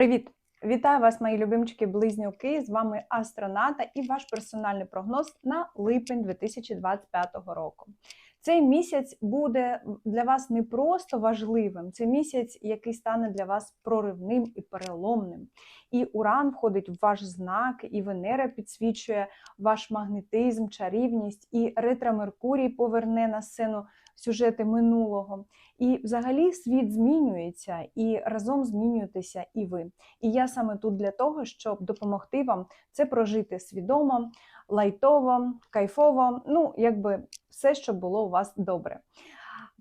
Привіт! Вітаю вас, мої любимчики близнюки. З вами Астроната і ваш персональний прогноз на липень 2025 року. Цей місяць буде для вас не просто важливим, це місяць, який стане для вас проривним і переломним. І Уран входить в ваш знак, і Венера підсвічує ваш магнетизм, чарівність, і ретро Меркурій поверне на сцену сюжети минулого. І взагалі світ змінюється, і разом змінюєтеся і ви. І я саме тут для того, щоб допомогти вам це прожити свідомо, лайтово, кайфово, ну, якби все, щоб було у вас добре.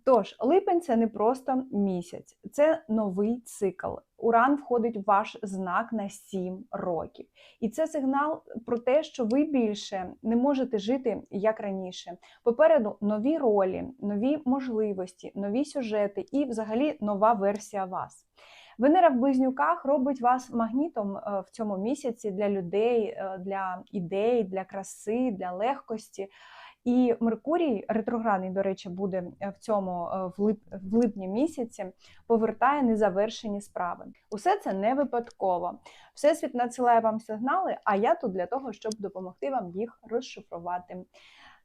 Тож, липень це не просто місяць, це новий цикл. Уран входить в ваш знак на 7 років. І це сигнал про те, що ви більше не можете жити як раніше. Попереду нові ролі, нові можливості, нові сюжети і, взагалі, нова версія вас. Венера в близнюках робить вас магнітом е, в цьому місяці для людей, е, для ідей, для краси, для легкості. І Меркурій, ретроградний, до речі, буде е, в цьому в, лип, в липні місяці, повертає незавершені справи. Усе це не випадково. Всесвіт надсилає вам сигнали, а я тут для того, щоб допомогти вам їх розшифрувати.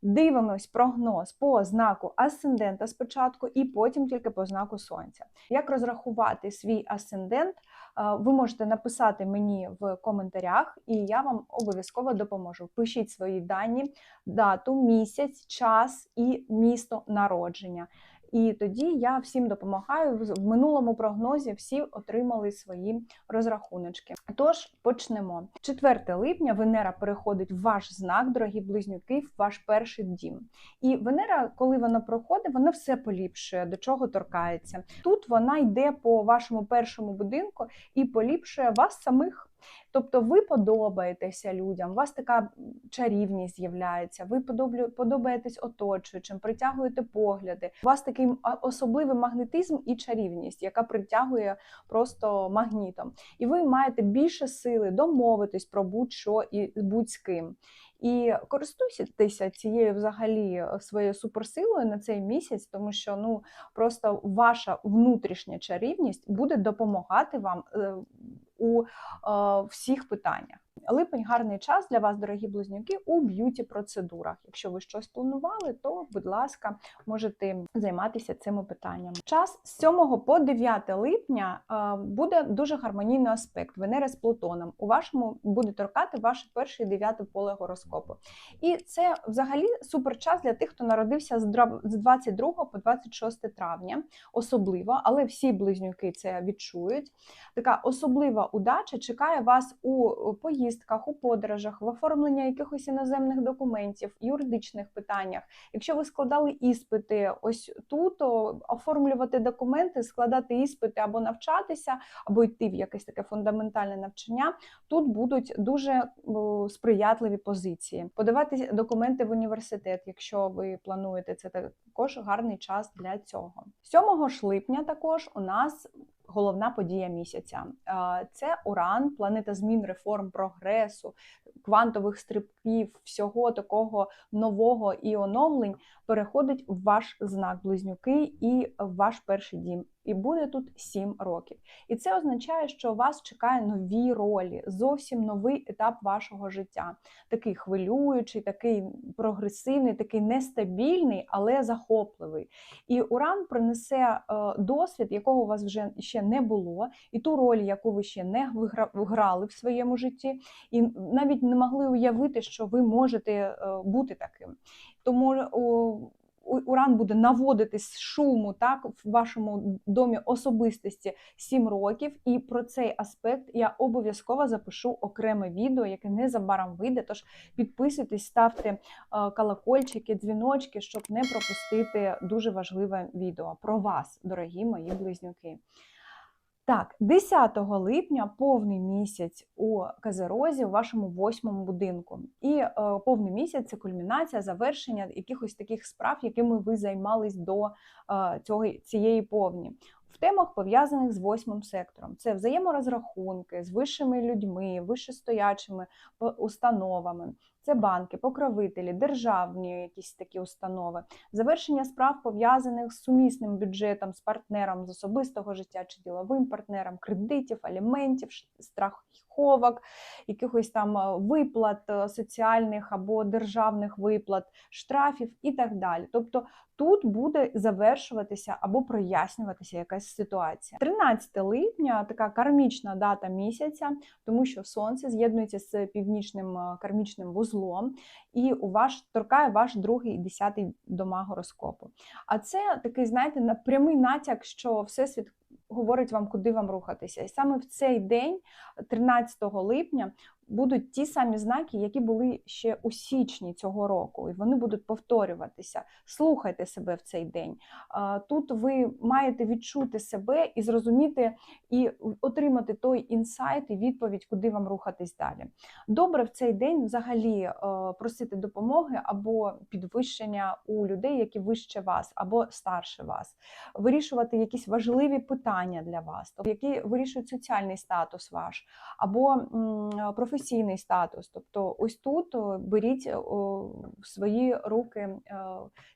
Дивимось прогноз по знаку асцендента спочатку, і потім тільки по знаку сонця. Як розрахувати свій асцендент, ви можете написати мені в коментарях, і я вам обов'язково допоможу. Пишіть свої дані, дату, місяць, час і місто народження. І тоді я всім допомагаю. В минулому прогнозі всі отримали свої розрахуночки. Тож почнемо. 4 липня Венера переходить в ваш знак, дорогі близнюки, в ваш перший дім. І Венера, коли вона проходить, вона все поліпшує, до чого торкається. Тут вона йде по вашому першому будинку і поліпшує вас самих. Тобто ви подобаєтеся людям, у вас така чарівність з'являється, ви подобаєтесь оточуючим, притягуєте погляди. У вас такий особливий магнетизм і чарівність, яка притягує просто магнітом. І ви маєте більше сили домовитись про будь-що і будь з ким. І користуйтеся цією взагалі своєю суперсилою на цей місяць, тому що ну просто ваша внутрішня чарівність буде допомагати вам е, у е, всіх питаннях. Липень гарний час для вас, дорогі близнюки, у б'юті-процедурах. Якщо ви щось планували, то, будь ласка, можете займатися цими питаннями. Час з 7 по 9 липня буде дуже гармонійний аспект Венери з Плутоном. У вашому буде торкати ваше перше і дев'яте поле гороскопу. І це взагалі супер час для тих, хто народився з 22 по 26 травня, особливо, але всі близнюки це відчують. Така особлива удача чекає вас у поїздці поїздках, у подорожах, в оформленні якихось іноземних документів, юридичних питаннях. Якщо ви складали іспити ось тут, оформлювати документи, складати іспити або навчатися, або йти в якесь таке фундаментальне навчання, тут будуть дуже сприятливі позиції. Подавати документи в університет, якщо ви плануєте це також гарний час для цього. 7 ж липня також у нас головна подія місяця. Це Уран, планета змін, реформ, прогресу, квантових стрибків, всього такого нового і оновлень переходить в ваш знак близнюки і в ваш перший дім і буде тут 7 років. І це означає, що вас чекає нові ролі, зовсім новий етап вашого життя. Такий хвилюючий, такий прогресивний, такий нестабільний, але захопливий. І Уран принесе е, досвід, якого у вас вже ще не було, і ту роль, яку ви ще не грали в своєму житті, і навіть не могли уявити, що ви можете е, бути таким. Тому уран буде наводитись шуму так в вашому домі особистості 7 років. І про цей аспект я обов'язково запишу окреме відео, яке незабаром вийде. Тож підписуйтесь, ставте е, колокольчики, дзвіночки, щоб не пропустити дуже важливе відео про вас, дорогі мої близнюки. Так, 10 липня повний місяць у Казерозі у вашому восьмому будинку. І е, повний місяць це кульмінація, завершення якихось таких справ, якими ви займались до е, цього, цієї повні. В темах пов'язаних з восьмим сектором. Це взаєморозрахунки з вищими людьми, вищестоячими установами. Це банки, покровителі, державні якісь такі установи, завершення справ пов'язаних з сумісним бюджетом, з партнером з особистого життя чи діловим партнером, кредитів, аліментів, страховок, якихось там е, виплат е, соціальних або державних виплат, штрафів і так далі. Тобто тут буде завершуватися або прояснюватися якась ситуація. 13 липня така кармічна дата місяця, тому що сонце з'єднується з північним е, кармічним вузлом, і у ваш торкає ваш другий і десятий дома гороскопу. А це такий, знаєте, на- прямий натяк, що всесвіт говорить вам, куди вам рухатися. І саме в цей день, 13 липня, будуть ті самі знаки, які були ще у січні цього року, і вони будуть повторюватися. Слухайте себе в цей день. Тут ви маєте відчути себе і зрозуміти, і отримати той інсайт і відповідь, куди вам рухатись далі. Добре в цей день взагалі е, просити допомоги або підвищення у людей, які вище вас, або старше вас, вирішувати якісь важливі питання для вас, тобто які вирішують соціальний статус ваш, або м, професійний статус. Тобто, ось тут беріть о, в свої руки е,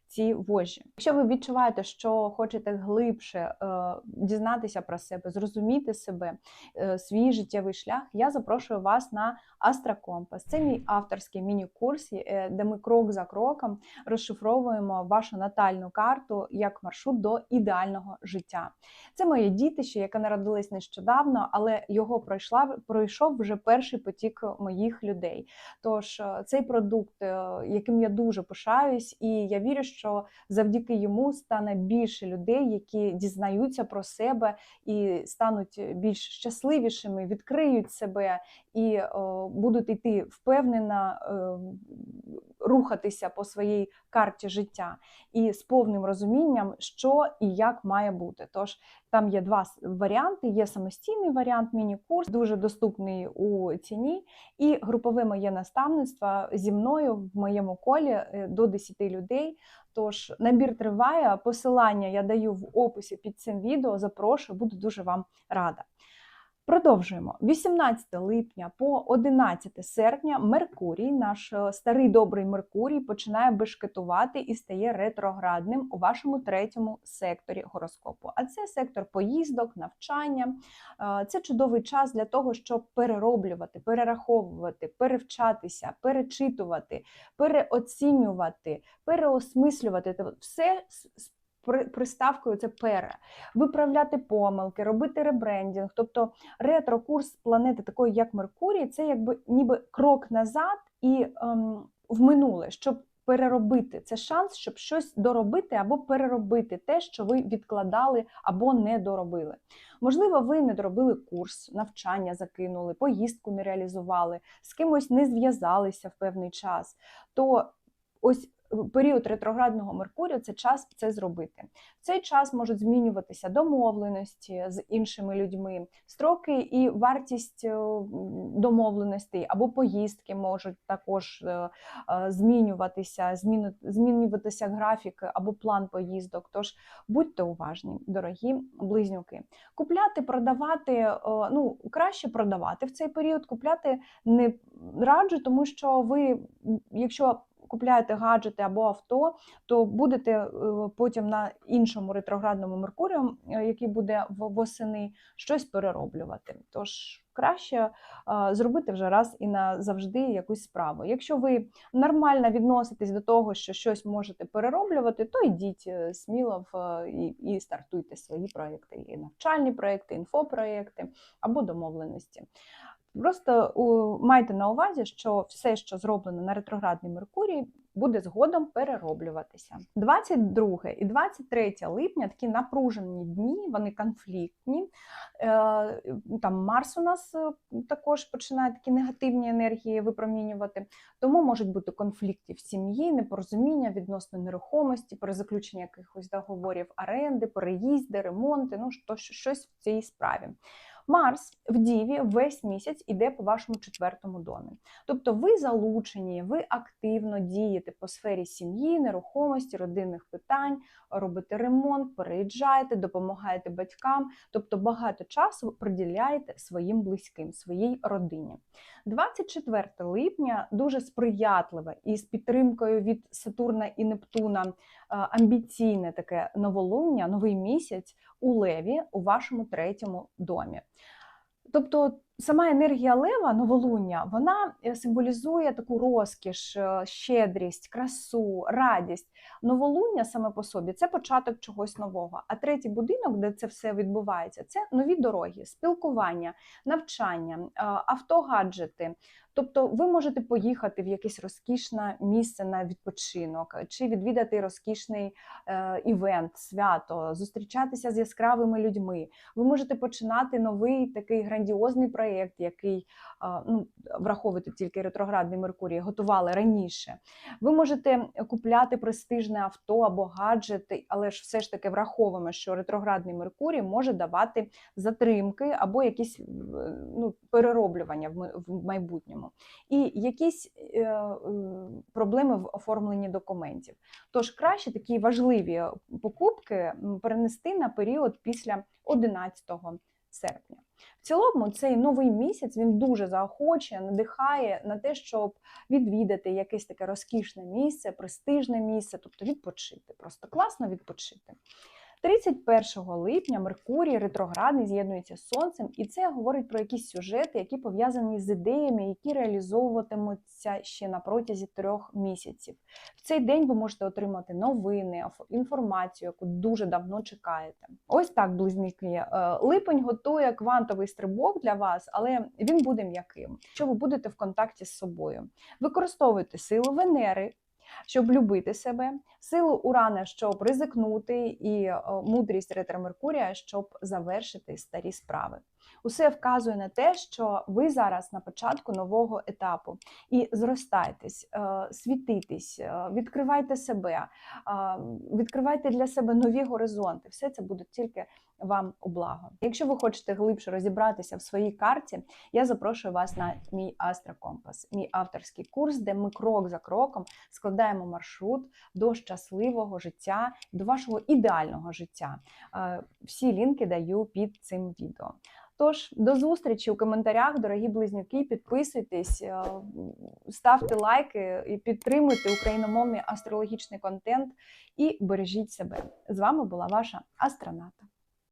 ці вожі. Якщо ви відчуваєте, що хочете глибше е, дізнатися про себе, зрозуміти себе, е, свій життєвий шлях, я запрошую вас на Астракомпас. Це мій авторський міні-курс, е, де ми крок за кроком розшифровуємо вашу натальну карту як маршрут до ідеального життя. Це моє дітище, яке народилось нещодавно, але його пройшла пройшов вже перший потік моїх людей. Тож е, цей продукт, е, яким я дуже пишаюсь, і я вірю, що завдяки йому стане більше людей, які дізнаються про себе і стануть більш щасливішими, відкриють себе і е, будуть йти впевнено е, рухатися по своїй карті життя і з повним розумінням, що і як має бути. Тож там є два варіанти: є самостійний варіант, міні-курс, дуже доступний у ціні, і групове моє наставництво зі мною в моєму колі е, до 10 людей. Тож набір триває. Посилання я даю в описі під цим відео. Запрошую, буду дуже вам рада. Продовжуємо 18 липня по 11 серпня. Меркурій, наш е, старий добрий Меркурій, починає бешкетувати і стає ретроградним у вашому третьому секторі гороскопу. А це сектор поїздок, навчання. Е, Це чудовий час для того, щоб перероблювати, перераховувати, перевчатися, перечитувати, переоцінювати, переосмислювати Тобто все з приставкою це пере, виправляти помилки, робити ребрендінг. Тобто ретро-курс планети, такої як Меркурій, це якби ніби крок назад і ем, в минуле, щоб переробити. Це шанс, щоб щось доробити або переробити те, що ви відкладали або не доробили. Можливо, ви не доробили курс, навчання закинули, поїздку не реалізували, з кимось не зв'язалися в певний час. То ось період ретроградного Меркурія це час це зробити. В цей час можуть змінюватися домовленості з іншими людьми, строки і вартість е, домовленостей або поїздки можуть також е, е, змінюватися, змінюватися графіки або план поїздок. Тож будьте уважні, дорогі близнюки. Купляти, продавати, ну краще продавати в цей період. Купляти не раджу, тому що ви, якщо купляєте гаджети або авто, то будете е, потім на іншому ретроградному Меркурію, е, який буде восени, щось перероблювати. Тож краще е, зробити вже раз і назавжди якусь справу. Якщо ви нормально відноситесь до того, що щось можете перероблювати, то йдіть сміло в і, і стартуйте свої проекти, і навчальні проекти, інфопроекти або домовленості. Просто майте на увазі, що все, що зроблено на ретроградний Меркурій, буде згодом перероблюватися. 22 і 23 липня такі напружені дні, вони конфліктні. Е, Там Марс у нас е, також починає такі негативні енергії випромінювати. Тому можуть бути конфлікти в сім'ї, непорозуміння відносно нерухомості, перезаключення якихось договорів оренди, переїзди, ремонти, ну що- щось в цій справі. Марс в Діві весь місяць іде по вашому четвертому домі. Тобто ви залучені, ви активно дієте по сфері сім'ї, нерухомості, родинних питань, робите ремонт, переїжджаєте, допомагаєте батькам, тобто багато часу приділяєте своїм близьким, своїй родині. 24 липня дуже сприятливе і з підтримкою від Сатурна і Нептуна амбіційне таке новолуння, новий місяць у Леві у вашому третьому домі. Тобто сама енергія лева, новолуння, вона е, символізує таку розкіш, е, щедрість, красу, радість. Новолуння саме по собі це початок чогось нового. А третій будинок, де це все відбувається, це нові дороги, спілкування, навчання, е, автогаджети. Тобто ви можете поїхати в якесь розкішне місце на відпочинок, чи відвідати розкішний івент, свято, зустрічатися з яскравими людьми. Ви можете починати новий такий грандіозний проєкт, який е, ну, враховуйте тільки ретроградний Меркурій, готували раніше. Ви можете купляти престижне авто або гаджети, але ж все ж таки враховуємо, що ретроградний Меркурій може давати затримки або якісь е, ну, перероблювання в майбутньому. І якісь е, е, проблеми в оформленні документів. Тож краще такі важливі покупки перенести на період після 11 серпня. В цілому, цей новий місяць він дуже заохоче, надихає на те, щоб відвідати якесь таке розкішне місце, престижне місце, тобто відпочити. Просто класно відпочити. 31 липня Меркурій ретроградний з'єднується з Сонцем, і це говорить про якісь сюжети, які пов'язані з ідеями, які реалізовуватимуться ще на протязі трьох місяців. В цей день ви можете отримати новини, інформацію, яку дуже давно чекаєте. Ось так, близнюки. Е, Липень готує квантовий стрибок для вас, але він буде м'яким, що ви будете в контакті з собою. Використовуйте силу Венери. Щоб любити себе, силу Урана, щоб ризикнути, і е, мудрість ретро Меркурія, щоб завершити старі справи. Усе вказує на те, що ви зараз на початку нового етапу і зростайтесь, е, світитесь, е, відкривайте себе, е, відкривайте для себе нові горизонти. Все це буде тільки вам у благо. Якщо ви хочете глибше розібратися в своїй карті, я запрошую вас на мій Астрокомпас, мій авторський курс, де ми крок за кроком складаємо маршрут до щасливого життя, до вашого ідеального життя. Всі лінки даю під цим відео. Тож до зустрічі у коментарях, дорогі близнюки. Підписуйтесь, е, ставте лайки і підтримуйте україномовний астрологічний контент і бережіть себе. З вами була ваша астроната.